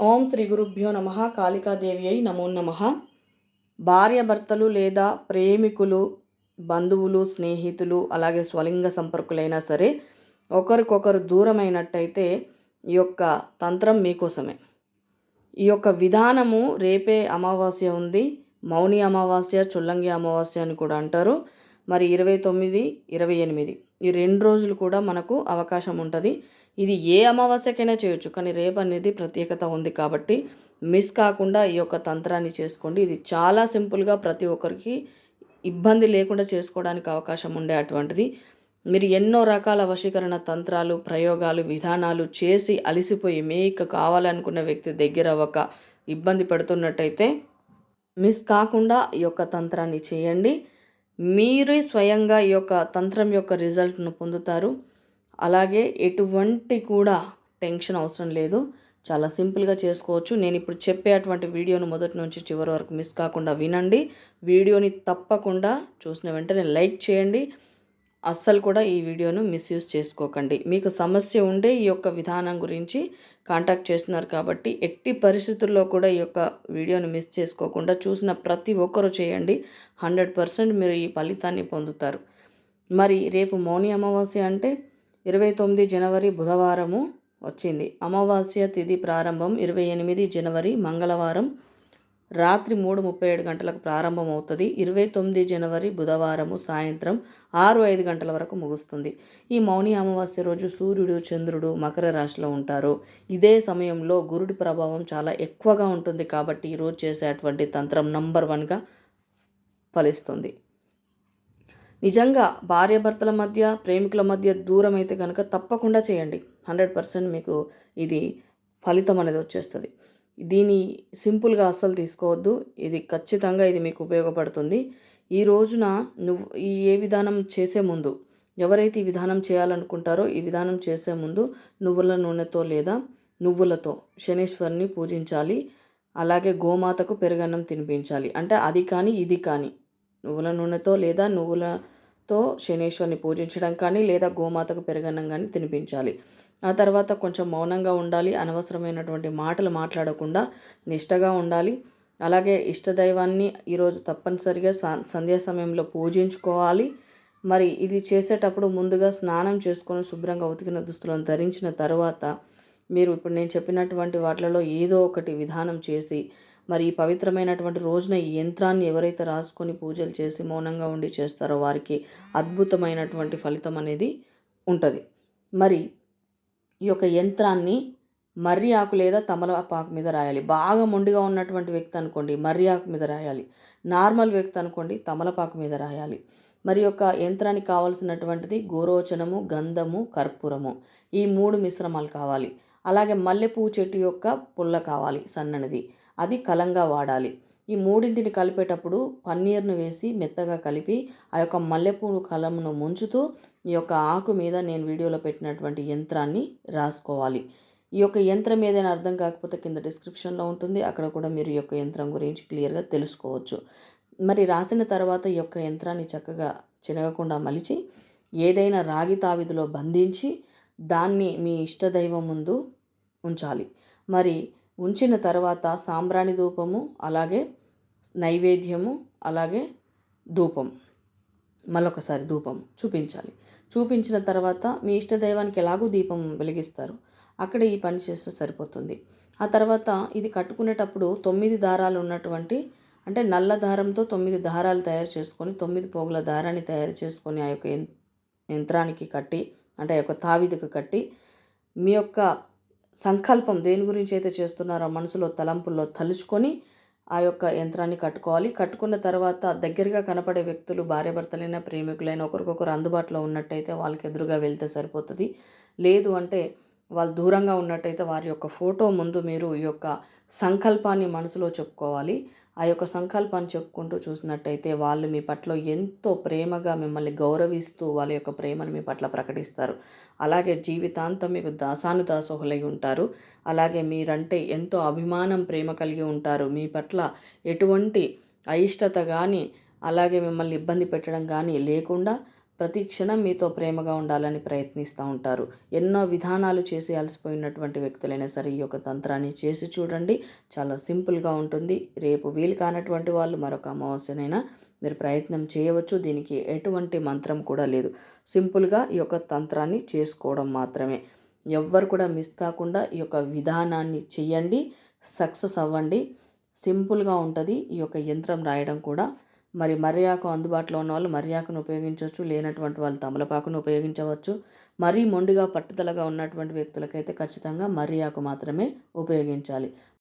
ఓం శ్రీ గురుభ్యో నమ. కాళికాదేవి అయి నమో నమ. భార్యాభర్తలు లేదా ప్రేమికులు బంధువులు స్నేహితులు అలాగే స్వలింగ సంపర్కులైనా సరే ఒకరికొకరు దూరమైనట్టయితే ఈ యొక్క తంత్రం మీకోసమే. ఈ యొక్క విధానము రేపే అమావాస్య ఉంది. మౌని అమావాస్య చుల్లంగి అమావాస్య అని కూడా అంటారు. మరి ఇరవై తొమ్మిది ఇరవై ఎనిమిది ఈ రెండు రోజులు కూడా మనకు అవకాశం ఉంటుంది. ఇది ఏ అమావాస్యకైనా చేయొచ్చు కానీ రేపు అనేది ప్రత్యేకత ఉంది కాబట్టి మిస్ కాకుండా ఈ యొక్క తంత్రాన్ని చేసుకోండి. ఇది చాలా సింపుల్గా ప్రతి ఒక్కరికి ఇబ్బంది లేకుండా చేసుకోవడానికి అవకాశం ఉండే అటువంటిది. మీరు ఎన్నో రకాల వశీకరణ తంత్రాలు ప్రయోగాలు విధానాలు చేసి అలసిపోయి మీకు కావాలనుకున్న వ్యక్తి దగ్గర ఒక ఇబ్బంది పడుతున్నట్టయితే మిస్ కాకుండా ఈ యొక్క తంత్రాన్ని చేయండి. మీరే స్వయంగా ఈ యొక్క తంత్రం యొక్క రిజల్ట్ను పొందుతారు. అలాగే ఎటువంటి కూడా టెన్షన్ అవసరం లేదు. చాలా సింపుల్గా చేసుకోవచ్చు. నేను ఇప్పుడు చెప్పే అటువంటి వీడియోను మొదటి నుంచి చివరి వరకు మిస్ కాకుండా వినండి. వీడియోని తప్పకుండా చూసిన వెంటనే లైక్ చేయండి. అస్సలు కూడా ఈ వీడియోను మిస్యూజ్ చేసుకోకండి. మీకు సమస్య ఉండే ఈ యొక్క విధానం గురించి కాంటాక్ట్ చేస్తున్నారు కాబట్టి ఎట్టి పరిస్థితుల్లో కూడా ఈ యొక్క వీడియోను మిస్ చేసుకోకుండా చూసిన ప్రతి ఒక్కరూ చేయండి. హండ్రెడ్ పర్సెంట్ మీరు ఈ ఫలితాన్ని పొందుతారు. మరి రేపు మౌని అమావాస్య అంటే ఇరవై తొమ్మిది జనవరి బుధవారము వచ్చింది. అమావాస్య తిథి ప్రారంభం ఇరవై ఎనిమిది జనవరి మంగళవారం రాత్రి మూడు ముప్పై ఏడు గంటలకు ప్రారంభం అవుతుంది ఇరవై తొమ్మిది జనవరి బుధవారము సాయంత్రం ఆరు ఐదు గంటల వరకు ముగుస్తుంది. ఈ మౌని అమావాస్య రోజు సూర్యుడు చంద్రుడు మకర రాశిలో ఉంటారు. ఇదే సమయంలో గురుడి ప్రభావం చాలా ఎక్కువగా ఉంటుంది కాబట్టి ఈరోజు చేసేటువంటి తంత్రం నంబర్ వన్గా ఫలిస్తుంది. నిజంగా భార్యాభర్తల మధ్య ప్రేమికుల మధ్య దూరం అయితే కనుక తప్పకుండా చేయండి. హండ్రెడ్ పర్సెంట్ మీకు ఇది ఫలితం అనేది వచ్చేస్తుంది. దీని సింపుల్గా అస్సలు తీసుకోవద్దు. ఇది ఖచ్చితంగా ఇది మీకు ఉపయోగపడుతుంది. ఈ రోజున నువ్వు ఈ ఏ విధానం చేసే ముందు ఎవరైతే ఈ విధానం చేయాలనుకుంటారో ఈ విధానం చేసే ముందు నువ్వుల నూనెతో లేదా నువ్వులతో శనీశ్వరిని పూజించాలి. అలాగే గోమాతకు పెరుగన్నం తినిపించాలి. అంటే అది కానీ ఇది కానీ నువ్వుల నూనెతో లేదా నువ్వుల తో శనేశ్వరిని పూజించడం కానీ లేదా గోమాతకు పెరుగన్నం కానీ తినిపించాలి. ఆ తర్వాత కొంచెం మౌనంగా ఉండాలి. అనవసరమైనటువంటి మాటలు మాట్లాడకుండా నిష్టగా ఉండాలి. అలాగే ఇష్టదైవాన్ని ఈరోజు తప్పనిసరిగా సంధ్యా సమయంలో పూజించుకోవాలి. మరి ఇది చేసేటప్పుడు ముందుగా స్నానం చేసుకొని శుభ్రంగా ఉతికిన దుస్తులను ధరించిన తర్వాత మీరు ఇప్పుడు నేను చెప్పినటువంటి వాటిలలో ఏదో ఒకటి విధానం చేసి మరి ఈ పవిత్రమైనటువంటి రోజున ఈ యంత్రాన్ని ఎవరైతే రాసుకొని పూజలు చేసి మౌనంగా ఉండి చేస్తారో వారికి అద్భుతమైనటువంటి ఫలితం అనేది ఉంటుంది. మరి ఈ యొక్క యంత్రాన్ని మర్రి ఆకు లేదా తమలపాకు మీద రాయాలి. బాగా మొండిగా ఉన్నటువంటి వ్యక్తి అనుకోండి మర్రి ఆకు మీద రాయాలి. నార్మల్ వ్యక్తి అనుకోండి తమలపాకు మీద రాయాలి. మరి యొక్క యంత్రానికి కావాల్సినటువంటిది గోరోచనము గంధము కర్పూరము ఈ మూడు మిశ్రమాలు కావాలి. అలాగే మల్లెపూ చెట్టు యొక్క పుల్ల కావాలి సన్ననిది. అది కలంగా వాడాలి. ఈ మూడింటిని కలిపేటప్పుడు పన్నీర్ను వేసి మెత్తగా కలిపి ఆ యొక్క మల్లెపూ కలంను ముంచుతూ ఈ యొక్క ఆకు మీద నేను వీడియోలో పెట్టినటువంటి యంత్రాన్ని రాసుకోవాలి. ఈ యొక్క యంత్రం ఏదైనా అర్థం కాకపోతే కింద డిస్క్రిప్షన్లో ఉంటుంది. అక్కడ కూడా మీరు ఈ యొక్క యంత్రం గురించి క్లియర్గా తెలుసుకోవచ్చు. మరి రాసిన తర్వాత ఈ యొక్క యంత్రాన్ని చక్కగా చినగకుండా మలిచి ఏదైనా రాగి తావిదిలో బంధించి దాన్ని మీ ఇష్టదైవం ముందు ఉంచాలి. మరి ఉంచిన తర్వాత సాంబ్రాణి ధూపము అలాగే నైవేద్యము అలాగే ధూపం మళ్ళొకసారి ధూపం చూపించాలి. చూపించిన తర్వాత మీ ఇష్టదైవానికి ఎలాగో దీపం వెలిగిస్తారు. అక్కడ ఈ పని చేస్తే సరిపోతుంది. ఆ తర్వాత ఇది కట్టుకునేటప్పుడు తొమ్మిది దారాలు ఉన్నటువంటి అంటే నల్ల దారంతో తొమ్మిది దారాలు తయారు చేసుకొని తొమ్మిది పోగుల దారాన్ని తయారు చేసుకొని ఆ యొక్క యంత్రానికి కట్టి అంటే ఆ యొక్క తావిదికి కట్టి మీ యొక్క సంకల్పం దేని గురించి అయితే చేస్తున్నారో మనసులో తలంపుల్లో తలుచుకొని ఆ యొక్క యంత్రాన్ని కట్టుకోవాలి. కట్టుకున్న తర్వాత దగ్గరగా కనపడే వ్యక్తులు భార్యాభర్తలైన ప్రేమికులైన ఒకరికొకరు అందుబాటులో ఉన్నట్టయితే వాళ్ళకి ఎదురుగా వెళ్తే సరిపోతుంది. లేదు అంటే వాళ్ళు దూరంగా ఉన్నట్టయితే వారి యొక్క ఫోటో ముందు మీరు ఈ యొక్క సంకల్పాన్ని మనసులో చెప్పుకోవాలి. ఆ యొక్క సంకల్పాన్ని చెప్పుకుంటూ చూసినట్టయితే వాళ్ళు మీ పట్ల ఎంతో ప్రేమగా మిమ్మల్ని గౌరవిస్తూ వాళ్ళ యొక్క ప్రేమను మీ పట్ల ప్రకటిస్తారు. అలాగే జీవితాంతం మీకు దాసాను దాసోహులై ఉంటారు. అలాగే మీరంటే ఎంతో అభిమానం ప్రేమ కలిగి ఉంటారు. మీ పట్ల ఎటువంటి అయిష్టత కానీ అలాగే మిమ్మల్ని ఇబ్బంది పెట్టడం కానీ లేకుండా ప్రతి క్షణం మీతో ప్రేమగా ఉండాలని ప్రయత్నిస్తూ ఉంటారు. ఎన్నో విధానాలు చేసి అలసిపోయినటువంటి వ్యక్తులైనా సరే ఈ యొక్క తంత్రాన్ని చేసి చూడండి. చాలా సింపుల్గా ఉంటుంది. రేపు వీలు కానటువంటి వాళ్ళు మరొక అమావాస్యనైనా మీరు ప్రయత్నం చేయవచ్చు. దీనికి ఎటువంటి మంత్రం కూడా లేదు. సింపుల్గా ఈ యొక్క తంత్రాన్ని చేసుకోవడం మాత్రమే. ఎవ్వరు కూడా మిస్ కాకుండా ఈ యొక్క విధానాన్ని చేయండి. సక్సెస్ అవ్వండి. సింపుల్గా ఉంటుంది. ఈ యొక్క యంత్రం రాయడం కూడా మరి మర్యాకు అందుబాటులో ఉన్న వాళ్ళు మర్యాకును ఉపయోగించవచ్చు లేనటువంటి వాళ్ళు తమలపాకును ఉపయోగించవచ్చు. మరీ మొండిగా పట్టుదలగా ఉన్నటువంటి వ్యక్తులకైతే ఖచ్చితంగా మర్యాకు మాత్రమే ఉపయోగించాలి.